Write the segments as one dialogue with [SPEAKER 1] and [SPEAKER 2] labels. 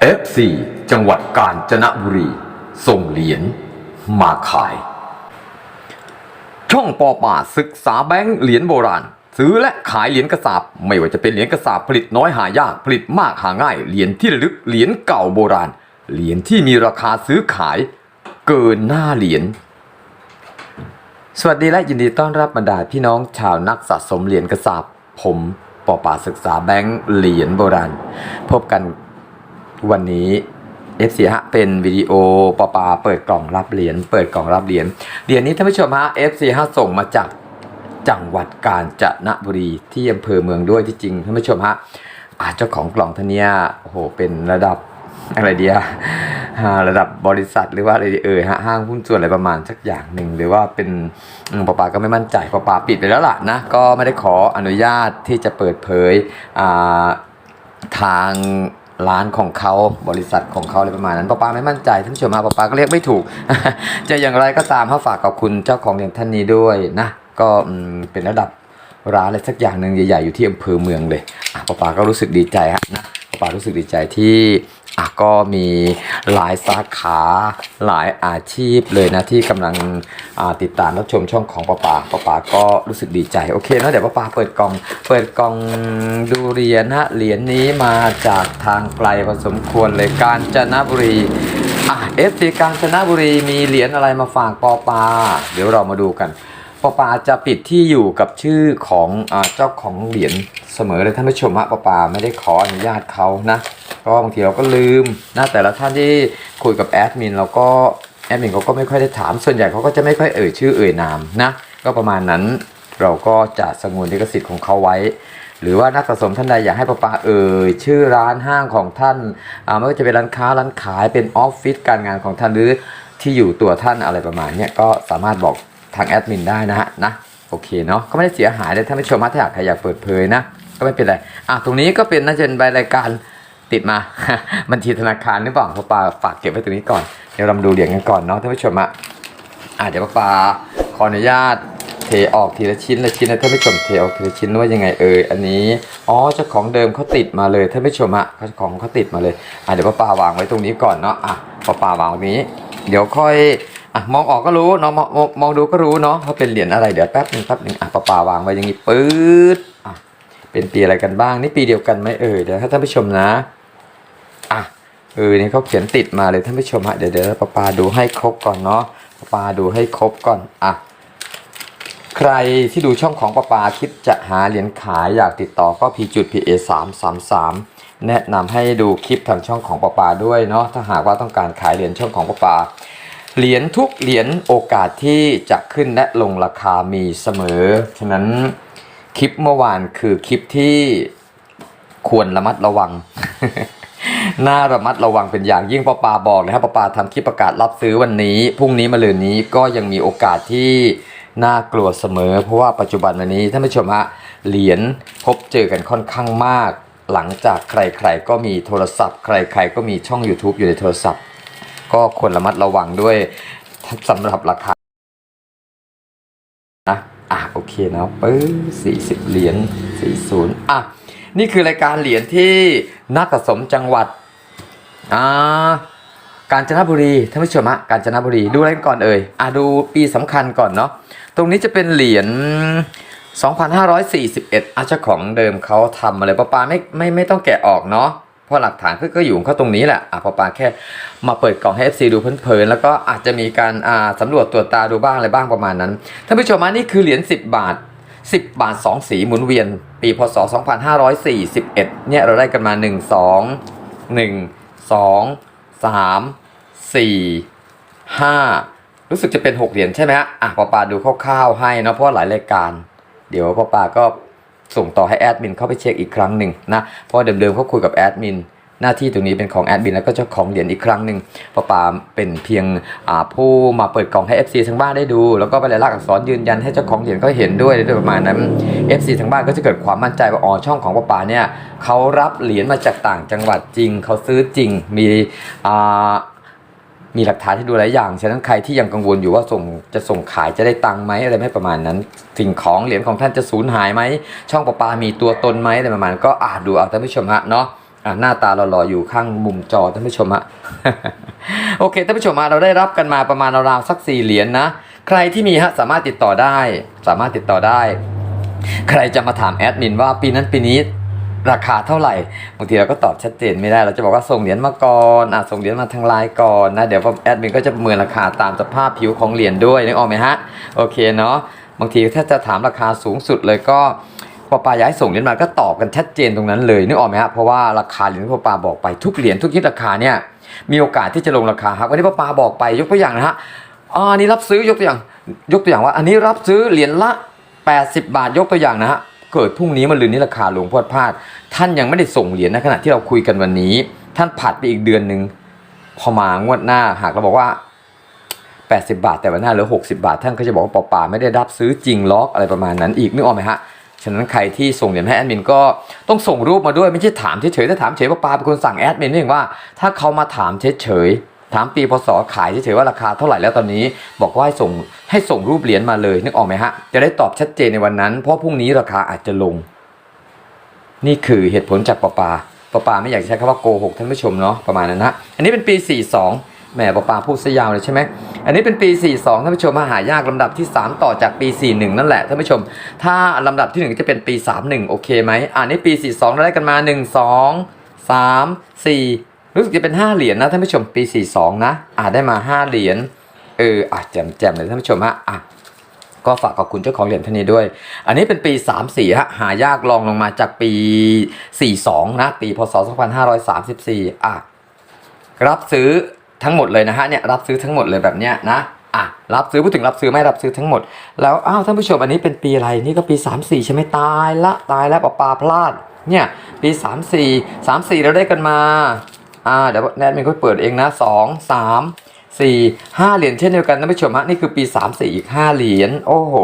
[SPEAKER 1] FC จังหวัดกาญจนบุรี ส่งเหรียญมาขาย ช่องปอป่าศึกษาแบงค์เหรียญโบราณ ซื้อและขายเหรียญกระสาบ ไม่ว่าจะเป็นเหรียญกระสาบผลิตน้อยหายากผลิตมากหาง่าย เหรียญที่ระลึกเหรียญเก่าโบราณ เหรียญที่มีราคาซื้อขาย เกินหน้าเหรียญสวัสดีและยินดีต้อนรับบรรดาพี่น้องชาวนักสะสมเหรียญกระสาบผมปอป่าศึกษาแบงค์เหรียญโบราณ พบกัน วันนี้ F4 ฮะเป็นวิดีโอปอปาเปิดกล่องรับเหรียญเปิดกล่องรับเหรียญเหรียญนี้ท่านผู้ชมฮะ F4 ฮะส่งมาจากจังหวัดกาญจนบุรีที่อำเภอเมืองด้วยที่จริงท่านผู้ชมฮะอาเจ้าของกล่องท่านเนี้ยโอ้โหเป็นระดับอะไรเดียระดับบริษัทหรือว่าอะไรเอ่ยฮะห้างหุ้นส่วนอะไรประมาณสักอย่างหนึ่งหรือว่าเป็นปอปาก็ไม่มั่นใจปอปาปิดไปแล้วล่ะนะก็ไม่ได้ขออนุญาตที่จะเปิดเผยทาง ร้านของเขาบริษัทของเขาอะไรประมาณนั้นป้าปาไม่มั่นใจท่านผู้ชมมาป้าปาก็เรียกไม่ถูก จะอย่างไรก็ตามขาฝากขอบคุณเจ้าของเรียนท่านนี้ด้วยนะก็เป็นระดับร้านอะไรสักอย่างหนึ่งใหญ่ๆอยู่ที่อำเภอเมืองเลยป้าปาก็รู้สึกดีใจฮะนะป้าปารู้สึกดีใจที่ อะก็มีหลายสาขาหลายอาชีพเลยนะที่กำลังติดตามรับชมช่องของป้าปาป้าปาก็รู้สึกดีใจโอเคเนาะเดี๋ยวป้าปาเปิดกล่อง เปิดกล่องดูเหรียญฮะเหรียญนี้มาจากทางไกลพอสมควรเลยกาญจนบุรีอะเอฟซีกาญจนบุรีมีเหรียญอะไรมาฝากปอปาเดี๋ยวเรามาดูกัน ปอปาจะปิดที่อยู่กับชื่อของอเจ้าของเหรียญเสมอเลยท่านผู้ชมฮะปอปาไม่ได้ขออนุญาตเขานะเพราะบางทีเราก็ลืมนะแต่ละท่านที่คุยกับแอดมินเราก็แอดมินเขาก็ไม่ค่อยได้ถามส่วนใหญ่เขาก็จะไม่ค่อยเอ่ยชื่อเอ่ยนามนะก็ประมาณนั้นเราก็จะสงวนลิขสิทธิ์ของเขาไว้ หรือว่านักสะสมท่านใดอยากให้ป้าปาเอ่ยชื่อร้านห้างของท่านอาไม่ว่าจะเป็นร้านค้าร้านขายเป็นออฟฟิศการงานของท่านหรือที่อยู่ตัวท่านอะไรประมาณนี้ก็สามารถบอก ทางแอดมินได้นะฮะนะโอเคเนาะก็ไม่ได้เสียหายเลยท่านผู้ชมถ้าอยากใครอยากเปิดเผยนะ ก็ไม่เป็นไรอะตรงนี้ก็เป็นน่าจะเป็นใบรายการติดมาบัญชีธนาคารหรือเปล่าป้าปาฝากเก็บไว้ตรงนี้ก่อนเดี๋ยวเราดูเหรียญกันก่อนเนาะท่านผู้ชมอะอะเดี๋ยวป้าปาขออนุญาตเทออกทีละชิ้นละชิ้นนะท่านผู้ชมเทออกทีละชิ้นว่ายังไงเอ่ยอันนี้อ๋อเจ้าของเดิมเขาติดมาเลยท่านผู้ชมฮะเจ้าของเขาติดมาเลยอะเดี๋ยวป้าปาวางไว้ตรงนี้ก่อนเนาะอะป้าปาวางตรงนี้ เดี๋ยวค่อย อะมองออกก็รู้เนาะมองมองดูก็รู้เนาะว่าเป็นเหรียญอะไรเดี๋ยวแป๊บนึงแป๊บนึงอะป้าปาวางไว้อย่างนี้ปื๊ดอะเป็นปีอะไรกันบ้างนี่ปีเดียวกันไหมเอ่ยเดี๋ยวให้ท่านผู้ชมนะอะเออนี่เขาเขียนติดมาเลยท่านผู้ชมฮะเดี๋ยวเดี๋ยวป้าปาดูให้ครบก่อนเนาะป้าปาดูให้ครบก่อนอะใครที่ดูช่องของป้าปาคิดจะหาเหรียญขายอยากติดต่อก็ p จุด pa 3 3 3แนะนำให้ดูคลิปทางช่องของป้าปาด้วยเนาะถ้าหากว่าต้องการขายเหรียญช่องของป้าปา เหรียญทุกเหรียญโอกาสที่จะขึ้นและลงราคามีเสมอ ฉะนั้นคลิปเมื่อวานคือคลิปที่ควรระมัดระวัง น่าระมัดระวังเป็นอย่างยิ่งปอปาบอกนะครับปอปาทำคลิปประกาศรับซื้อวันนี้ พรุ่งนี้มาลืนนี้ก็ยังมีโอกาสที่น่ากลัวเสมอ เพราะว่าปัจจุบันวันนี้ท่านผู้ชมฮะเหรียญพบเจอกันค่อนข้างมาก หลังจากใครๆก็มีโทรศัพท์ ใครๆก็มีช่อง YouTube อยู่ในโทรศัพท์ ก็ควรระมัดระวังด้วยสำหรับราคานะอะโอเคนะปื้อสี่สิบเหรียญสี่ศูนย์อะนี่คือรายการเหรียญที่นักสะสมจังหวัดอ่ากาญจนบุรีท่านผู้ชมฮะกาญจนบุรีดูอะไรก่อนเอ่ยอะดูปีสำคัญก่อนเนาะตรงนี้จะเป็นเหรียญ2541อาเจ้าของเดิมเขาทำมาเลยป้าปาไม่ไม่ไม่ต้องแกะออกเนาะ เพราะหลักฐานก็ก็อยู่ของเขาตรงนี้แหละอะป้าปาแค่มาเปิดกล่องให้ FC ดูเพลินๆแล้วก็อาจจะมีการอ่าสำรวจตรวจตาดูบ้างอะไรบ้างประมาณนั้นท่านผู้ชมฮะนี่คือเหรียญ10 บาท 10 บาท 2 สีหมุนเวียน ปีพศ 2541 เนี่ยเราได้กันมา 1 2 1 2 3 4 5 รู้สึกจะเป็น 6 เหรียญใช่ไหมฮะอะปอปาดูคร่าวๆให้เนาะเพราะหลายรายการ เดี๋ยวปอปาก็ ส่งต่อให้แอดมินเข้าไปเช็คอีกครั้งหนึ่งนะเพราะเดิมๆเขาคุยกับแอดมินหน้าที่ตรงนี้เป็นของแอดมินแล้วก็เจ้าของเหรียญอีกครั้งหนึ่งปอปาเป็นเพียงผู้มาเปิดกล่องให้ FC ทั้งบ้านได้ดู แล้วก็ไปลายลักษณ์อักษรยืนยันให้เจ้าของเหรียญก็เห็นด้วยด้วยประมาณนั้น FC ทั้งบ้านก็จะเกิดความมั่นใจว่าอ๋อช่องของปอปาเนี่ยเขารับเหรียญมาจากต่างจังหวัดจริง เขาซื้อจริงมีอ่า มีหลักฐานที่ดูหลายอย่าง ฉะนั้นใครที่ยังกังวลอยู่ว่าส่งจะส่งขายจะได้ตังค์ไหมอะไรไม่ประมาณนั้น สิ่งของเหรียญของท่านจะสูญหายไหม ช่องประปามีตัวตนไหมอะไรประมาณนั้นก็อ่าดูเอาท่านผู้ชมฮะเนาะหน้าตาหล่อๆอยู่ข้างมุมจอท่านผู้ชมฮะโอเคท่านผู้ชมฮะเราได้รับกันมาประมาณราวๆสักสี่เหรียญนะใครที่มีฮะสามารถติดต่อได้ สามารถติดต่อได้ ใครจะมาถามแอดมินว่าปีนั้นปีนี้ ราคาเท่าไหร่บางทีเราก็ตอบชัดเจนไม่ได้เราจะบอกว่าส่งเหรียญมาก่อนอะส่งเหรียญมาทางไลน์ก่อนนะเดี๋ยวแอดมินก็จะประเมินราคาตามสภาพผิวของเหรียญด้วยนึกออกไหมฮะโอเคเนาะบางทีถ้าจะถามราคาสูงสุดเลยก็ปอปาย้ายส่งเหรียญมาก็ตอบกันชัดเจนตรงนั้นเลยนึกออกไหมฮะเพราะว่าราคาเหรียญที่ปอปาบอกไปทุกเหรียญทุกคิดราคาเนี่ยมีโอกาสที่จะลงราคาครับวันนี้ปอปาบอกไปยกตัวอย่างนะฮะอันนี้รับซื้อยกตัวอย่างยกตัวอย่างว่า อันนี้รับซื้อเหรียญละ 80 บาทยกตัวอย่างนะฮะ เกิดพรุ่งนี้มันลืนนี้ราคาลงพรวดพลาด ท่านยังไม่ได้ส่งเหรียญในขณะที่เราคุยกันวันนี้ ท่านผัดไปอีกเดือนหนึ่งพอมางวดหน้าหากเราบอกว่า 80 บาทแต่วันหน้าเหลือ 60 บาท ท่านก็จะบอกว่าปอป่าไม่ได้รับซื้อจริงล็อกอะไรประมาณนั้นอีกนึกออกไหมฮะฉะนั้นใครที่ส่งเหรียญให้แอดมินก็ต้องส่งรูปมาด้วยไม่ใช่ถามเฉยๆถ้าถามเฉยปอปาเป็นคนสั่งแอดมินนี่เองว่าถ้าเขามาถามเฉยๆ ถามปีพศขายเฉยๆว่าราคาเท่าไหร่แล้วตอนนี้ บอกว่าให้ส่งให้ส่งรูปเหรียญมาเลยนึกออกไหมฮะ จะได้ตอบชัดเจนในวันนั้น เพราะพรุ่งนี้ราคาอาจจะลง นี่คือเหตุผลจากปอปาปอปาไม่อยากจะใช้คำว่าโกหกท่านผู้ชมเนาะประมาณนั้นนะอันนี้เป็นปี 42แหมปอปาพูดซะยาวเลยใช่ไหมอันนี้เป็นปี 42ท่านผู้ชมมาหายากลำดับที่ 3 ต่อจากปี 41 นั่นแหละท่านผู้ชม ถ้าลำดับที่ 1 จะเป็นปี 31 โอเคไหมอ่านี่ปี 42เราได้กันมา 1 2 3 4 รู้สึกจะเป็น 5 เหรียญนะท่านผู้ชมปี 42 นะ อ่าได้มา 5 เหรียญเอออะแจ่มเลยท่านผู้ชมฮะอะก็ฝากขอบคุณเจ้าของเหรียญท่านนี้ด้วย อันนี้เป็นปี 34ฮะหายากรองลงมาจากปี 42 นะ ปีพศ 2534 อะรับซื้อทั้งหมดเลยนะฮะเนี่ยรับซื้อทั้งหมดเลยแบบเนี้ยนะอะรับซื้อพูดถึงรับซื้อไม่รับซื้อทั้งหมด แล้วอ้าวท่านผู้ชมอันนี้เป็นปีอะไรนี่ก็ปี 34 ใช่ไหมตายละตายแล้วปลาปลาพลาดเนี่ยปี 34 34เราได้กันมา อ่าเดี๋ยวแนทมันก็เปิดเองนะ2 3 4 5เหรียญเช่นเดียวกันท่านผู้ชมฮะนี่คือปี34อีก5เหรียญโอ้โห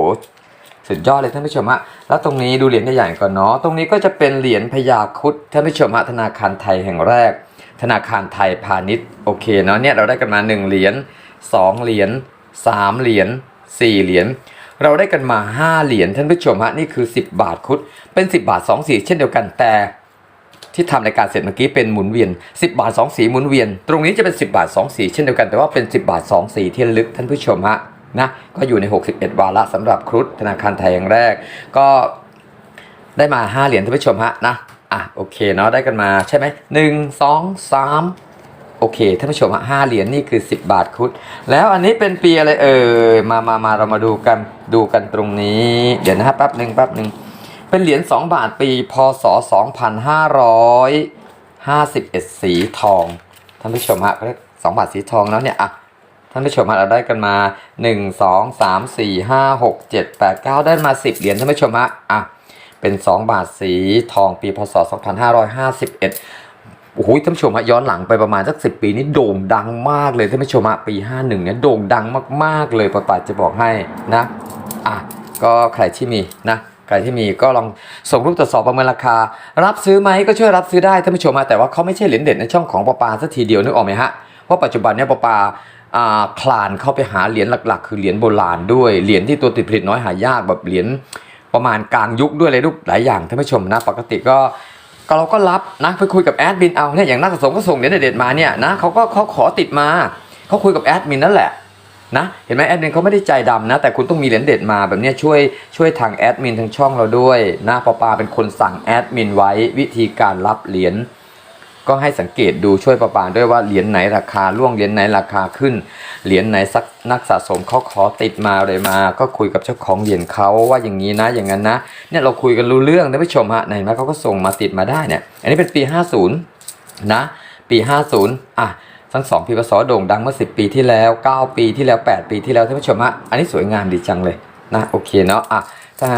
[SPEAKER 1] สุดยอดเลยท่านผู้ชมฮะแล้วตรงนี้ดูเหรียญใหญ่ๆก่อนเนาะตรงนี้ก็จะเป็นเหรียญพญาคุดท่านผู้ชมฮะธนาคารไทยแห่งแรก ธนาคารไทยพาณิชย์โอเคเนาะเนี่ยเราได้กันมา1เหรียญ2เหรียญ3เหรียญ4เหรียญเราได้กันมา 5 เหรียญท่านผู้ชมฮะนี่คือ 10 บาทคุดเป็น 10 บาท 2 สีเช่นเดียวกันแต่ ที่ทำรายการเสร็จเมื่อกี้เป็นหมุนเวียน 10 บาท 2 สีหมุนเวียน ตรงนี้จะเป็น 10 บาท 2 สีเช่นเดียวกันแต่ว่าเป็น 10 บาท 2 สีที่ลึกท่านผู้ชมฮะนะก็อยู่ใน 61 วาระสำหรับครุฑธนาคารไทยอย่างแรก ก็ได้มา 5 เหรียญท่านผู้ชมฮะนะอะโอเคเนาะได้กันมาใช่ไหมหนึ่งสองสามโอเคท่านผู้ชมฮะห้าเหรียญนี่คือ 10 บาทครุฑแล้วอันนี้เป็นปีอะไรเอ่ยมามามาเรามาดูกันดูกันตรงนี้ เดี๋ยวนะฮะแป๊บหนึ่งแป๊บหนึ่ง เป็นเหรียญ2บาทปีพศ 2551 สีทองท่านผู้ชมฮะเรียก2บาทสีทองแล้วเนี่ยอะท่านผู้ชมฮะเราได้กันมา 1 2 3 4 5 6 7 8 9 ได้มา 10 เหรียญท่านผู้ชมฮะอะเป็น 2 บาทสีทองปีพศ 2551โอ้โหท่านผู้ชมฮะย้อนหลังไปประมาณสักสิปีนี้โด่งดังมากเลยท่านผู้ชมฮะปี 51เนี่ยโด่งดังมากๆเลยปะปัดจะบอกให้นะอะก็ใครที่มีนะ รที่มีก็ลองส่งรูปตรวจสอบประเมินราคา รับซื้อไหมก็ช่วยรับซื้อได้ท่านผู้ชมฮะแต่ว่าเขาไม่ใช่เหรียญเด็ดในช่องของปปาสักทีเดียวนึกออกไหมฮะเพราะปัจจุบันเนี่ยปปาอ่าคลานเข้าไปหาเหรียญหลักๆ คือเหรียญโบราณด้วยเหรียญที่ตัวติดผลิตน้อยหายากแบบเหรียญประมาณกลางยุคด้วยอะไรรูปหลายอย่างท่านผู้ชมนะปกติก็ก็เราก็รับนะไปคุยกับแอดมินเอาเนี่ยอย่างนักสะสมก็ส่งเหรียญเด็ดมาเนี่ยนะเขาก็เขาขอติดมาเขาคุยกับแอดมินนั่นแหละ นะเห็นไหมแอดมินเขาไม่ได้ใจดำนะ แต่คุณต้องมีเหรียญเด็ดมาแบบนี้ช่วยช่วยทางแอดมินทางช่องเราด้วยนะปอปาเป็นคนสั่งแอดมินไว้วิธีการรับเหรียญก็ให้สังเกตดูช่วยปอปาด้วยว่าเหรียญไหนราคาล่วงเหรียญไหนราคาขึ้นเหรียญไหนสักนักสะสมเขาขอติดมาเลยมา ก็คุยกับเจ้าของเหรียญเขาว่าอย่างนี้นะอย่างนั้นนะเนี่ยเราคุยกันรู้เรื่องท่านผู้ชมฮะเห็นไหมเขาก็ส่งมาติดมาได้เนี่ยอันนี้เป็นปี 50 นะ ปี 50อะ ทั้งสองปีพศโด่งดังเมื่อ 10 ปีที่แล้ว 9 ปีที่แล้ว 8 ปีที่แล้วท่านผู้ชมฮะอันนี้สวยงามดีจังเลยนะโอเคเนาะอะถ้า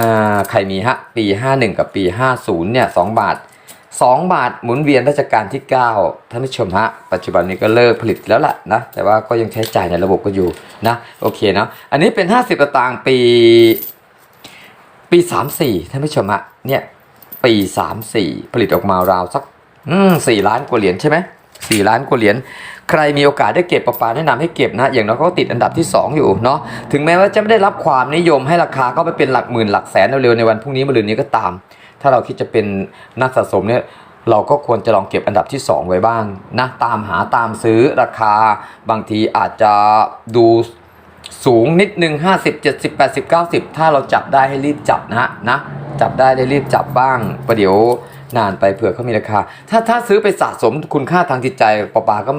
[SPEAKER 1] ใครมีฮะปี 51 กับปี 50เนี่ย2บาท 2 บาทหมุนเวียนราชการที่ 9 ท่านผู้ชมฮะปัจจุบันนี้ก็เลิกผลิตแล้วล่ะนะแต่ว่าก็ยังใช้จ่ายในระบบก็อยู่นะโอเคเนาะอันนี้เป็น 50ตางค์ปีปี 34ท่านผู้ชมฮะเนี่ยปี 34 ผลิตออกมาราวสักอืมสี่ล้านกว่าเหรียญใช่ไหม สี่ล้านกว่าเหรียญใครมีโอกาสได้เก็บประปาแนะนำให้เก็บนะ อย่างน้อยเขาก็ติดอันดับที่ 2 อยู่เนาะถึงแม้ว่าจะไม่ได้รับความนิยมให้ราคาก็ไปเป็นหลักหมื่นหลักแสนเร็วๆในวันพรุ่งนี้มะรืนนี้ก็ตาม ถ้าเราคิดจะเป็นนักสะสมเนี่ยเราก็ควรจะลองเก็บอันดับที่ 2 ไว้บ้างนะตามหาตามซื้อราคาบางทีอาจจะดูสูงนิดนึง 50 70 80 90 ถ้าเราจับได้ให้รีบจับนะฮะนะจับได้ได้รีบจับบ้างประเดี๋ยว นานไปเผื่อเขามีราคา ถ้าถ้าซื้อไปสะสมคุณค่าทางจิตใจปะปาก็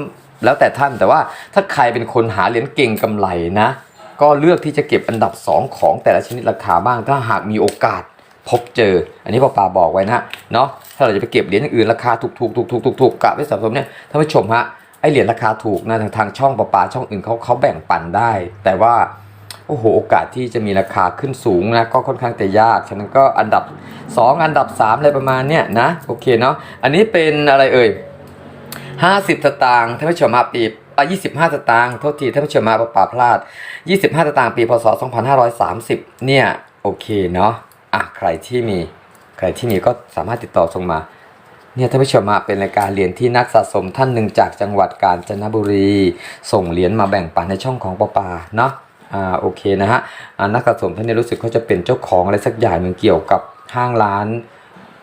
[SPEAKER 1] แล้วแต่ท่านแต่ว่าถ้าใครเป็นคนหาเหรียญเก่งกำไรนะ ก็เลือกที่จะเก็บอันดับ 2 ของแต่ละชนิดราคาบ้างถ้าหากมีโอกาสพบเจอ อันนี้ปอปาบอกไว้นะเนาะถ้าเราจะไปเก็บเหรียญอื่นราคาถูกถูกถูกถูกถูกถูกกะไว้สะสมเนี่ยท่านผู้ชมฮะไอเหรียญราคาถูกนะทางทางช่องปอปาช่องอื่นเขาเขาแบ่งปันได้ แต่ว่า โอ้โหโอกาสที่จะมีราคาขึ้นสูงนะก็ค่อนข้างจะยากฉะนั้นก็อันดับ 2 อันดับ 3 อะไรประมาณเนี้ยนะโอเคเนาะอันนี้เป็นอะไรเอ่ย 50 สตางค์ท่านผู้ชมมาปีอะ25 สตางค์โทษทีท่านผู้ชมมาปะป่าพลาด 25 สตางค์ปีพศ 2530 เนี่ยโอเคเนาะอะใครที่มีใครที่มีก็สามารถติดต่อส่งมาเนี่ยท่านผู้ชมมาเป็นรายการเหรียญที่นักสะสมท่านหนึ่งจากจังหวัดกาญจนบุรี ส่งเหรียญมาแบ่งปันในช่องของปอปาเนาะ อ่าโอเคนะฮะอ่านักสะสมท่านนี้รู้สึกเขาจะเป็นเจ้าของอะไรสักอย่างหนึ่งเกี่ยวกับห้างร้าน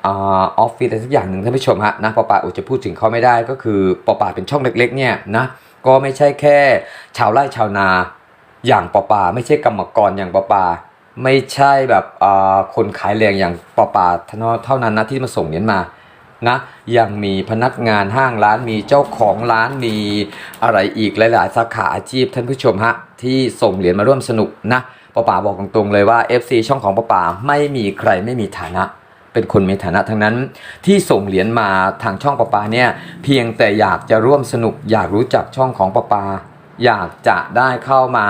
[SPEAKER 1] อาออฟฟิศอะไรสักอย่างหนึ่งท่านผู้ชมฮะนะปอปาอุจะพูดถึงเขาไม่ได้ก็คือปอปาเป็นช่องเล็กๆเนี่ยนะก็ไม่ใช่แค่ชาวไร่ชาวนาอย่างปอปาไม่ใช่กรรมกรอย่างปอปาไม่ใช่แบบอ่าคนขายแรงอย่างปอปาเท่านั้นนะที่มาส่งเหรียญมา นะยังมีพนักงานห้างร้านมีเจ้าของร้านมีอะไรอีกหลาย ๆ สาขาอาชีพท่านผู้ชมฮะที่ส่งเหรียญมาร่วมสนุกนะปอปาบอกตรงๆเลยว่า FC ช่องของปอปาไม่มีใครไม่มีฐานะ เป็นคนมีฐานะทั้งนั้น ที่ส่งเหรียญมาทางช่องปะป๋าเนี่ยเพียงแต่อยากจะร่วมสนุก อยากรู้จักช่องของปะป๋าอยากจะได้เข้ามา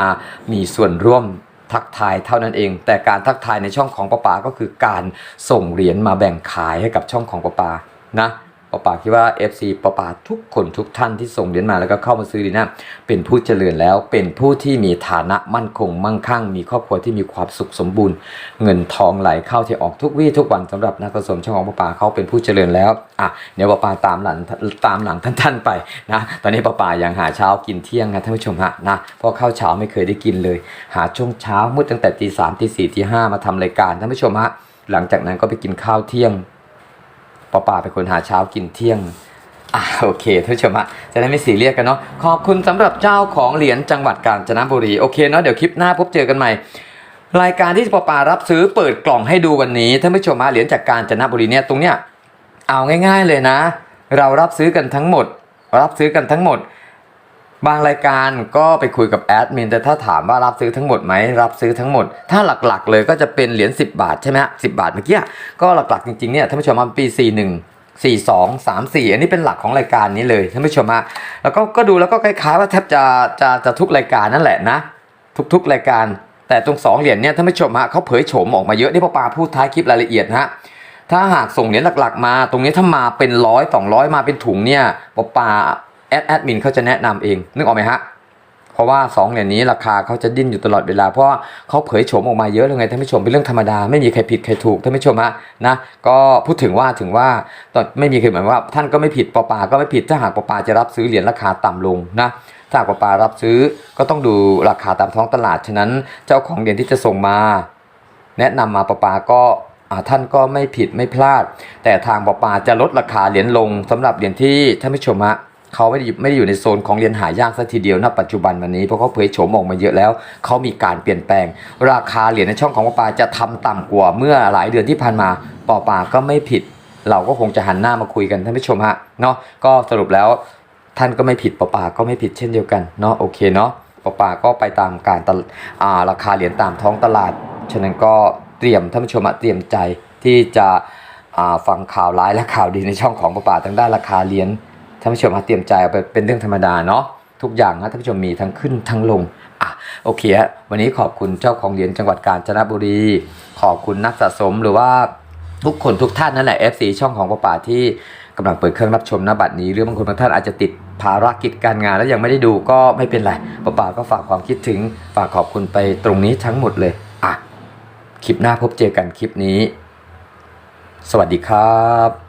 [SPEAKER 1] มีส่วนร่วมทักทายเท่านั้นเอง แต่การทักทายในช่องของปะป๋าก็คือการส่งเหรียญมาแบ่งขายให้กับช่องของปะป๋า นะปะปาคิดว่า FC ปะปาทุกคนทุกท่านที่ส่งเหรียญมาแล้วก็เข้ามาซื้อเหรีนะเป็นผู้เจริญแล้วเป็นผู้ที่มีฐานะมั่นคง มั่งคั่ง มีครอบครัวที่มีความสุขสมบูรณ์ เงินทองไหลเข้าที่ออกทุกวี่ทุกวันสำหรับนักผสมช่องของปะปาเขาเป็นผู้เจริญแล้วอะเดี๋ยวปะปาตามหลังตามหลังท่านๆไปนะตอนนี้ปะปายังหาเช้ากินเที่ยงนะท่านผู้ชมฮะนะเพราะข้าวเช้าไม่เคยได้กินเลย หาช่วงเช้ามืดตั้งแต่ตีสามตีสี่ตีห้ามาทำรายการท่านผู้ชมฮะหลังจากนั้นก็ไปกินข้าวเที่ยง ปะปาเป็นคนหาเช้ากินเที่ยงอ่าโอเคท่านผู้ชมะจะได้ไม่สีเรียกกันเนาะขอบคุณสำหรับเจ้าของเหรียญจังหวัดกาญจนบุรีโอเคเนาะเดี๋ยวคลิปหน้าพบเจอกันใหม่ รายการที่ปอปารับซื้อเปิดกล่องให้ดูวันนี้ท่านผู้ชมฮะเหรียญจากกาญจนบุรีเนี่ยตรงเนี้ยเอาง่าย ๆเลยนะ เรารับซื้อกันทั้งหมด รับซื้อกันทั้งหมด บางรายการก็ไปคุยกับแอดมินแต่ถ้าถามว่ารับซื้อทั้งหมดไหมรับซื้อทั้งหมด ถ้าหลักๆ เลยก็จะเป็นเหรียญ10 บาทใช่ไหมสิบาทเมื่อกี้ก็หลักๆจริงๆเนี่ยท่านผู้ชมมันปี 41 4 2 3 4 อันนี้เป็นหลักของรายการนี้เลยท่านผู้ชมฮะแล้วก็ก็ดูแล้วก็คล้ายๆว่าแทบจะจะจะทุกรายการนั่นแหละนะ ทุกๆรายการ แต่ตรงสองเหรียญเนี่ยท่านผู้ชมฮะเขาเผยโฉมออกมาเยอะนี่พ่อปาพูดท้ายคลิปรายละเอียดนะฮะถ้าหากส่งเหรียญหลักๆ มา ตรงนี้ถ้ามาเป็นร้อยสองร้อยมาเป็นถุงเนี่ยพ่อปา แอดแอดมินเขาจะแนะนำเอง นึกออกไหมฮะ เพราะว่า2เหรียญนี้ราคาเขาจะดิ้นอยู่ตลอดเวลา เพราะเขาเผยโฉมออกมาเยอะเลยไงท่านผู้ชมเป็นเรื่องธรรมดา ไม่มีใครผิดใครถูกท่านผู้ชมฮะนะก็พูดถึงว่าถึงว่าตอนไม่มีใครเหมายว่า ท่านก็ไม่ผิดปอปาก็ไม่ผิดถ้าหากปอปาจะรับซื้อเหรียญราคาต่ำลงนะถ้าหากปอปารับซื้อก็ต้องดูราคาตามท้องตลาดฉะนั้นเจ้าของเหรียญที่จะส่งมา แนะนำมาปอปาก็ท่านก็ไม่ผิดไม่พลาด แต่ทางปอปาจะลดราคาเหรียญลงสำหรับเหรียญที่ท่านผู้ชมฮะ เขาไม่ได้อยู่ไม่ได้อยู่ในโซนของเหรียญหายากซะทีเดียวณปัจจุบันวันนี้เพราะเขาเผยโฉมออกมาเยอะแล้ว เขามีการเปลี่ยนแปลง ราคาเหรียญในช่องของปอปาจะทำต่ำกว่าเมื่อหลายเดือนที่ผ่านมาปอปาก็ไม่ผิด เราก็คงจะหันหน้ามาคุยกันท่านผู้ชมฮะเนาะก็สรุปแล้วท่านก็ไม่ผิดปอปาก็ไม่ผิดเช่นเดียวกันเนาะโอเคเนาะปอปาก็ไปตามการตลอ่าราคาเหรียญตามท้องตลาดฉะนั้นก็เตรียมท่านผู้ชมเตรียมใจที่จะฟังข่าวร้ายและข่าวดีในช่องของปอปาทางด้านราคาเหรียญ ท่านผู้ชมมาเตรียมใจเอาไปเป็นเรื่องธรรมดาเนาะทุกอย่างนะท่านผู้ชมมีทั้งขึ้นทั้งลงอะโอเคฮะวันนี้ขอบคุณเจ้าของเหรียญจังหวัดกาญจนบุรี ขอบคุณนักสะสมหรือว่าทุกคนทุกท่านนั่นแหละ FC ช่องของป้าป่าที่กำลังเปิดเครื่องรับชมณบัดนี้หรือบางคนบางท่านอาจจะติดภารกิจการงานแล้วยังไม่ได้ดูก็ไม่เป็นไรป้าป่าก็ฝากความคิดถึงฝากขอบคุณไปตรงนี้ทั้งหมดเลยอะคลิปหน้าพบเจอกันคลิปนี้ สวัสดีครับ